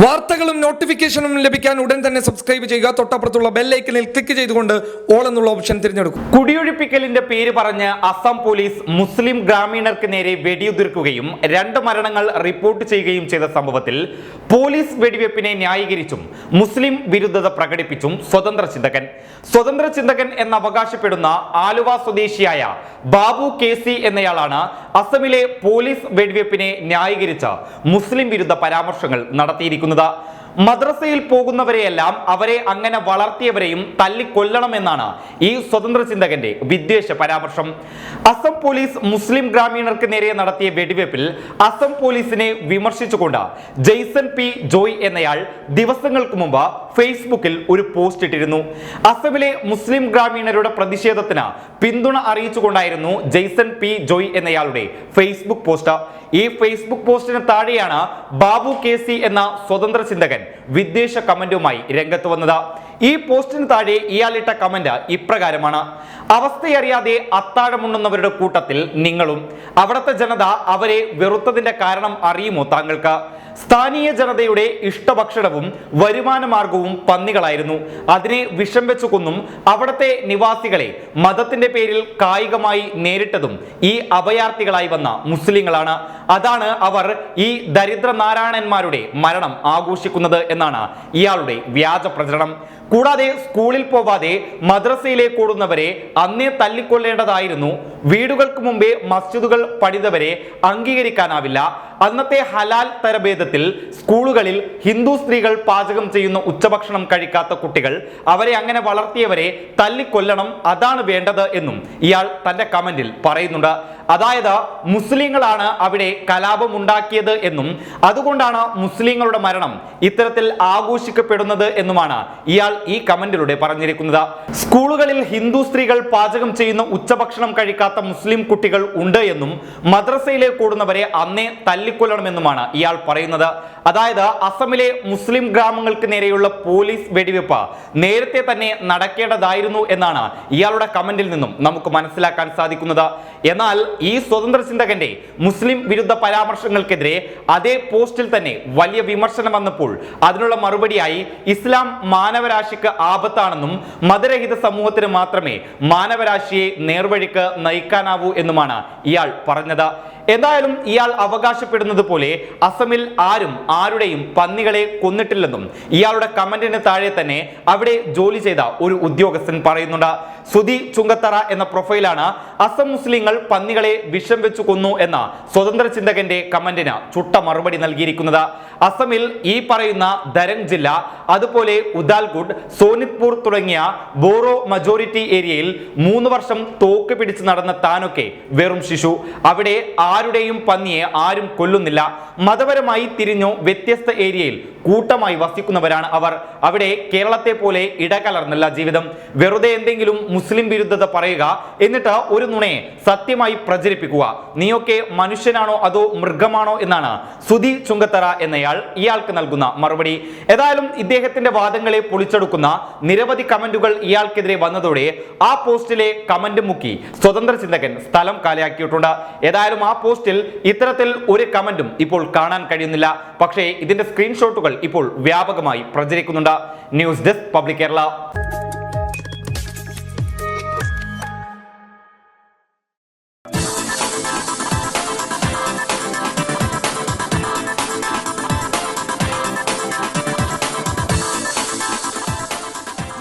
വാർത്തകളും നോട്ടിഫിക്കേഷനും ലഭിക്കാൻ ഉടൻ തന്നെ സബ്സ്ക്രൈബ് ചെയ്യുക. തൊട്ടപ്പുറത്തുള്ള ബെല്ലൈക്കനിൽ ക്ലിക്ക് ചെയ്തുകൊണ്ട് ഓൾ എന്നുള്ള ഓപ്ഷൻ തിരഞ്ഞെടുക്കും. കുടിയൊഴിപ്പിക്കലിന്റെ പേര് പറഞ്ഞ് അസം പോലീസ് മുസ്ലിം ഗ്രാമീണർക്ക് നേരെ വെടിയുതിർക്കുകയും രണ്ട് മരണങ്ങൾ റിപ്പോർട്ട് ചെയ്യുകയും ചെയ്ത സംഭവത്തിൽ പോലീസ് വെടിവെപ്പിനെ ന്യായീകരിച്ചും മുസ്ലിം വിരുദ്ധത പ്രകടിപ്പിച്ചും സ്വതന്ത്ര ചിന്തകൻ. സ്വതന്ത്ര ചിന്തകൻ എന്ന് അവകാശപ്പെടുന്ന ആലുവ സ്വദേശിയായ ബാബു കെ സി എന്നയാളാണ് അസമിലെ പോലീസ് വെടിവെപ്പിനെ ന്യായീകരിച്ച മുസ്ലിം വിരുദ്ധ പരാമർശങ്ങൾ നടത്തിയിരിക്കുന്നത്. മദ്രസയിൽ പോകുന്നവരെയെല്ലാം അവരെ അങ്ങനെ വളർത്തിയവരെയും തല്ലിക്കൊല്ലണമെന്നാണ് ഈ സ്വതന്ത്ര ചിന്തകന്റെ വിദ്വേഷ പരാമർശം. അസം പോലീസ് മുസ്ലിം ഗ്രാമീണർക്ക് നേരെ നടത്തിയ വെടിവെപ്പിൽ അസം പോലീസിനെ വിമർശിച്ചുകൊണ്ട് ജെയ്സൺ പി ജോയ് എന്നയാൾ ദിവസങ്ങൾക്ക് മുമ്പ് ഫേസ്ബുക്കിൽ ഒരു പോസ്റ്റ് ഇട്ടിരുന്നു. അസമിലെ മുസ്ലിം ഗ്രാമീണരുടെ പ്രതിഷേധത്തിന് പിന്തുണ അറിയിച്ചുകൊണ്ടായിരുന്നു ജെയ്സൺ പി ജോയ് എന്നയാളുടെ ഫേസ്ബുക്ക് പോസ്റ്റ്. ഈ ഫേസ്ബുക്ക് പോസ്റ്റിന് താഴെയാണ് ബാബു കെ സി എന്ന സ്വതന്ത്ര ചിന്തകൻ വിദ്വേഷ കമന്റുമായി രംഗത്ത് വന്നത്. ഈ പോസ്റ്റിന് താഴെ ഇയാളിട്ട കമന്റ് ഇപ്രകാരമാണ്. അവസ്ഥയറിയാതെ അത്താഴമുണ്ണുന്നവരുടെ കൂട്ടത്തിൽ നിങ്ങളും അവിടുത്തെ ജനത അവരെ വെറുത്തതിന്റെ കാരണം അറിയുമോ താങ്കൾക്ക്? സ്ഥാനീയ ജനതയുടെ ഇഷ്ടഭക്ഷണവും വരുമാന മാർഗവും പന്നികളായിരുന്നു. അതിനെ വിഷം വെച്ചു കൊന്നും അവിടുത്തെ നിവാസികളെ മതത്തിന്റെ പേരിൽ കായികമായി നേരിട്ടതും ഈ അഭയാർത്ഥികളായി വന്ന മുസ്ലിങ്ങളാണ്. അതാണ് അവർ ഈ ദരിദ്ര നാരായണന്മാരുടെ മരണം ആഘോഷിക്കുന്നത് എന്നാണ് ഇയാളുടെ വ്യാജ പ്രചരണം. കൂടാതെ സ്കൂളിൽ പോവാതെ മദ്രസയിലേക്ക് ഓടുന്നവരെ അന്നേ തല്ലിക്കൊള്ളേണ്ടതായിരുന്നു. വീടുകൾക്ക് മുമ്പേ മസ്ജിദുകൾ പണിതവരെ അംഗീകരിക്കാനാവില്ല. അന്നത്തെ ഹലാൽ തരഭേദത്തിൽ സ്കൂളുകളിൽ ഹിന്ദു സ്ത്രീകൾ പാചകം ചെയ്യുന്ന ഉച്ചഭക്ഷണം കഴിക്കാത്ത കുട്ടികൾ അവരെ അങ്ങനെ വളർത്തിയവരെ തല്ലിക്കൊല്ലണം അതാണ് വേണ്ടത് എന്നും ഇയാൾ തന്റെ കമന്റിൽ പറയുന്നുണ്ട്. അതായത് മുസ്ലിങ്ങളാണ് അവിടെ കലാപം ഉണ്ടാക്കിയത് എന്നും അതുകൊണ്ടാണ് മുസ്ലിങ്ങളുടെ മരണം ഇത്തരത്തിൽ ആഘോഷിക്കപ്പെടുന്നത് എന്നുമാണ് ഇയാൾ ഈ കമന്റിലൂടെ പറഞ്ഞിരിക്കുന്നത്. സ്കൂളുകളിൽ ഹിന്ദു സ്ത്രീകൾ പാചകം ചെയ്യുന്ന ഉച്ചഭക്ഷണം കഴിക്കാത്ത മുസ്ലിം കുട്ടികൾ ഉണ്ട് എന്നും മദ്രസയിലേക്ക് കൂടുന്നവരെ അന്നേ തല്ലിക്കൊല്ലണമെന്നുമാണ് ഇയാൾ പറയുന്നത്. അതായത് അസമിലെ മുസ്ലിം ഗ്രാമങ്ങൾക്ക് നേരെയുള്ള പോലീസ് വെടിവെപ്പ് നേരത്തെ തന്നെ നടക്കേണ്ടതായിരുന്നു എന്നാണ് ഇയാളുടെ കമന്റിൽ നിന്നും നമുക്ക് മനസ്സിലാക്കാൻ സാധിക്കുന്നത്. എന്നാൽ ഈ സ്വതന്ത്ര ചിന്തകന്റെ മുസ്ലിം വിരുദ്ധ പരാമർശങ്ങൾക്കെതിരെ അതേ പോസ്റ്റിൽ തന്നെ വലിയ വിമർശനം വന്നപ്പോൾ അതിനുള്ള മറുപടിയായി ഇസ്ലാം മാനവരാശിക്ക് ആപത്താണെന്നും മതരഹിത സമൂഹത്തിന് മാത്രമേ മാനവരാശിയെ നേർവഴിക്ക് നയിക്കാനാവൂ എന്നുമാണ് ഇയാൾ പറഞ്ഞത്. എന്തായാലും ഇയാൾ അവകാശപ്പെടുന്നത് പോലെ അസമിൽ ആരും ആരുടെയും പന്നികളെ കൊന്നിട്ടില്ലെന്നും ഇയാളുടെ കമന്റിന് താഴെ തന്നെ അവിടെ ജോലി ചെയ്ത ഒരു ഉദ്യോഗസ്ഥൻ പറയുന്നുണ്ട്. സുധി ചുങ്കത്തറ എന്ന പ്രൊഫൈലാണ് അസം മുസ്ലിങ്ങൾ പന്നികളെ വിഷം വെച്ചു കൊന്നു എന്ന സ്വതന്ത്ര ചിന്തകന്റെ കമന്റിന് ചുട്ട മറുപടി നൽകിയിരിക്കുന്നത്. അസമിൽ ഈ പറയുന്ന ദരംഗ് ജില്ല അതുപോലെ ഉദാൽഗുഡ് സോനിത്പൂർ തുടങ്ങിയ ബോറോ മജോറിറ്റി ഏരിയയിൽ മൂന്ന് വർഷം തോക്ക് പിടിച്ച് നടന്ന താനൊക്കെ വെറും ശിശു. അവിടെ ആരുടെയും പന്നിയെ ആരും കൊല്ലുന്നില്ല. മതപരമായി തിരിഞ്ഞു വ്യത്യസ്ത ഏരിയയിൽ കൂട്ടമായി വസിക്കുന്നവരാണ് അവർ. അവിടെ കേരളത്തെ പോലെ ഇടകലർന്നില്ല ജീവിതം. വെറുതെ എന്തെങ്കിലും മുസ്ലിം വിരുദ്ധത പറയുക എന്നിട്ട് ഒരു നുണയെ സത്യമായി പ്രചരിപ്പിക്കുക. നീയൊക്കെ മനുഷ്യനാണോ അതോ മൃഗമാണോ എന്നാണ് സുധി ചുങ്കത്തറ എന്നയാൾ ഇയാൾക്ക് നൽകുന്ന മറുപടി. ഏതായാലും ഇദ്ദേഹത്തിന്റെ വാദങ്ങളെ പൊളിച്ചെടുക്കുന്ന നിരവധി കമന്റുകൾ ഇയാൾക്കെതിരെ വന്നതോടെ ആ പോസ്റ്റിലെ കമന്റ് മുക്കി സ്വതന്ത്ര ചിന്തകൻ സ്ഥലം കാലിയാക്കിയിട്ടുണ്ട്. ഏതായാലും ആ പോസ്റ്റിൽ ഇത്തരത്തിൽ ഒരു കമന്റും ഇപ്പോൾ കാണാൻ കഴിയുന്നില്ല. പക്ഷേ ഇതിന്റെ സ്ക്രീൻഷോട്ടുകൾ ഇപ്പോൾ വ്യാപകമായി പ്രചരിക്കുന്നുണ്ട്. News desk public Kerala.